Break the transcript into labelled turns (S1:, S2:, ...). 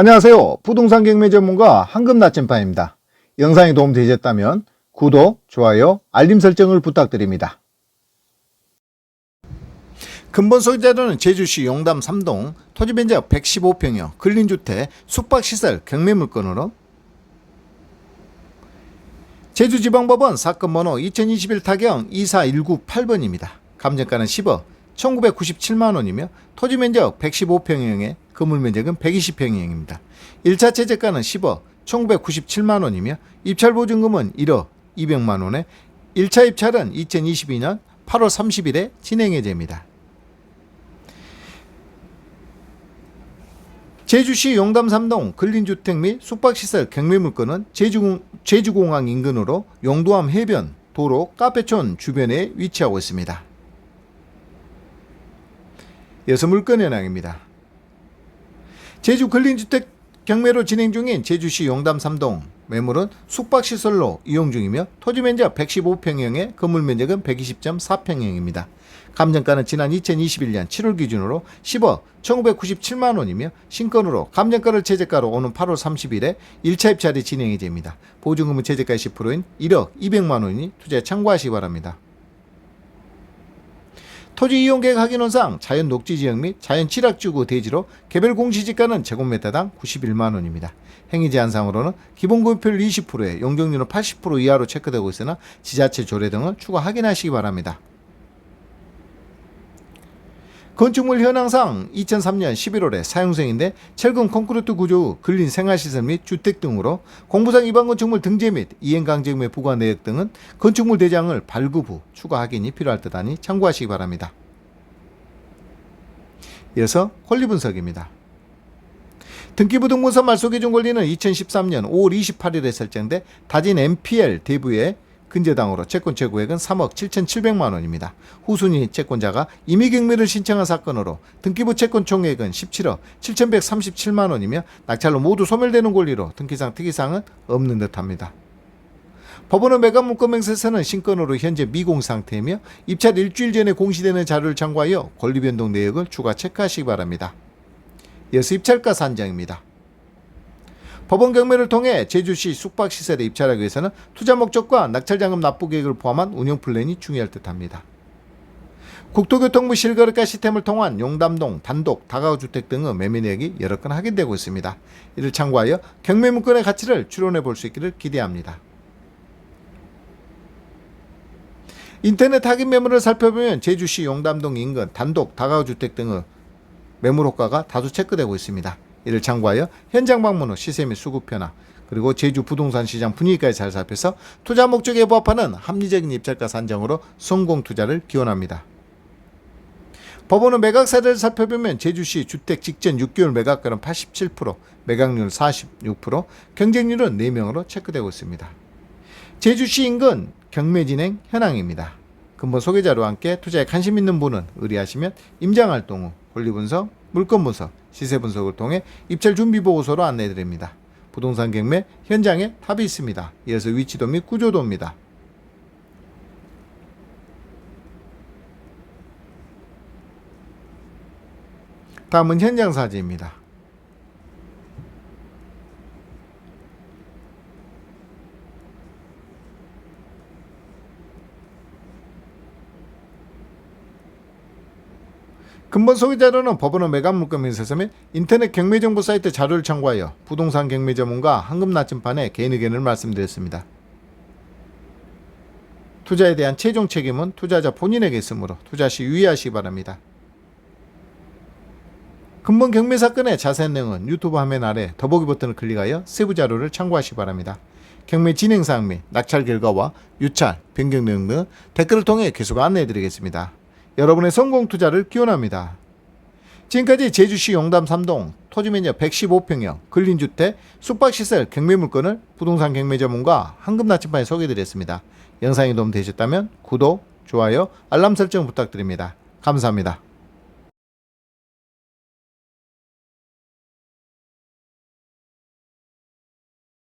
S1: 안녕하세요. 부동산 경매 전문가 황금 나침반입니다. 영상이 도움되셨다면 구독, 좋아요, 알림 설정을 부탁드립니다. 근본 소유자료는 제주시 용담 3동 토지 면적 115평형 근린주택 숙박시설 경매물건으로 제주지방법원 사건 번호 2021 타경 24198번입니다. 감정가는 10억 1997만 원이며 토지 면적 115평형에 건물 면적은 120평형입니다. 1차 최저가는 10억 1997만 원이며 입찰 보증금은 1억 200만 원에 1차 입찰은 2022년 8월 30일에 진행 예정입니다. 제주시 용담 3동 근린주택 및 숙박시설 경매물건은 제주공, 제주공항 인근으로 용도암 해변, 도로, 카페촌 주변에 위치하고 있습니다. 물건 현황입니다. 제주 근린주택 경매로 진행 중인 제주시 용담 3동 매물은 숙박시설로 이용 중이며 토지 면적 115평형에 건물 면적은 120.4평형입니다. 감정가는 지난 2021년 7월 기준으로 10억 1997만 원이며 신건으로 감정가를 최저가로 오는 8월 30일에 1차 입찰이 진행이 됩니다. 보증금은 최저가 10%인 1억 200만 원이니 투자에 참고하시기 바랍니다. 토지 이용 계획 확인원상 자연 녹지 지역 및 자연 칠학지구 대지로 개별 공시지가는 제곱미터당 91만 원입니다. 행위 제한상으로는 기본 구입율 20%에 용적률은 80% 이하로 체크되고 있으나 지자체 조례 등을 추가 확인하시기 바랍니다. 건축물 현황상 2003년 11월에 사용생인데 철근 콘크리트 구조 후 근린 생활시설 및 주택 등으로 공부상 위반 건축물 등재 및 이행강제 및 부과 내역 등은 건축물 대장을 발급 후 추가 확인이 필요할 듯 하니 참고하시기 바랍니다. 이어서 권리 분석입니다. 등기부등본서 말소 기준 권리는 2013년 5월 28일에 설정돼 다진 MPL 대부의 근저당으로 채권 최고액은 3억 7,700만 원입니다. 후순위 채권자가 임의경매를 신청한 사건으로 등기부 채권 총액은 17억 7,137만 원이며 낙찰로 모두 소멸되는 권리로 등기상 특이사항은 없는 듯합니다. 법원은 매각 문건 명세서는 신건으로 현재 미공 상태이며 입찰 일주일 전에 공시되는 자료를 참고하여 권리 변동 내역을 추가 체크하시기 바랍니다. 이어서 입찰가 산정입니다. 법원 경매를 통해 제주시 숙박시설에 입찰하기 위해서는 투자 목적과 낙찰자금 납부 계획을 포함한 운영 플랜이 중요할 듯합니다. 국토교통부 실거래가 시스템을 통한 용담동, 단독, 다가구주택 등의 매매 내역이 여러 건 확인되고 있습니다. 이를 참고하여 경매 문건의 가치를 추론해 볼 수 있기를 기대합니다. 인터넷 확인 매물을 살펴보면 제주시 용담동 인근 단독, 다가구주택 등의 매물 호가가 다수 체크되고 있습니다. 이를 참고하여 현장 방문 후 시세 및 수급 변화 그리고 제주 부동산 시장 분위기까지 잘 살펴서 투자 목적에 부합하는 합리적인 입찰가 산정으로 성공 투자를 기원합니다. 법원은 매각 사례를 살펴보면 제주시 주택 직전 6개월 매각가는 87%, 매각률 46%, 경쟁률은 4명으로 체크되고 있습니다. 제주시 인근 경매 진행 현황입니다. 근본 소개자료와 함께 투자에 관심 있는 분은 의뢰하시면 임장 활동 후 권리 분석, 물건 분석, 시세 분석을 통해 입찰 준비 보고서로 안내해 드립니다. 부동산 경매 현장에 탑이 있습니다. 이어서 위치도 및 구조도입니다. 다음은 현장 사진입니다. 근본 소개자료는 법원의 매각 물건 명세서 및 인터넷 경매 정보 사이트 자료를 참고하여 부동산 경매 전문가 황금 나침판의 개인 의견을 말씀드렸습니다. 투자에 대한 최종 책임은 투자자 본인에게 있으므로 투자 시 유의하시기 바랍니다. 근본 경매 사건의 자세한 내용은 유튜브 화면 아래 더보기 버튼을 클릭하여 세부 자료를 참고하시기 바랍니다. 경매 진행 사항 및 낙찰 결과와 유찰, 변경 내용 등 댓글을 통해 계속 안내해 드리겠습니다. 여러분의 성공 투자를 기원합니다. 지금까지 제주시 용담 3동 토지 면적 115평형 근린주택 숙박시설 경매물건을 부동산 경매 전문가 황금나침반에 소개해드렸습니다. 영상이 도움되셨다면 구독, 좋아요, 알람 설정 부탁드립니다. 감사합니다.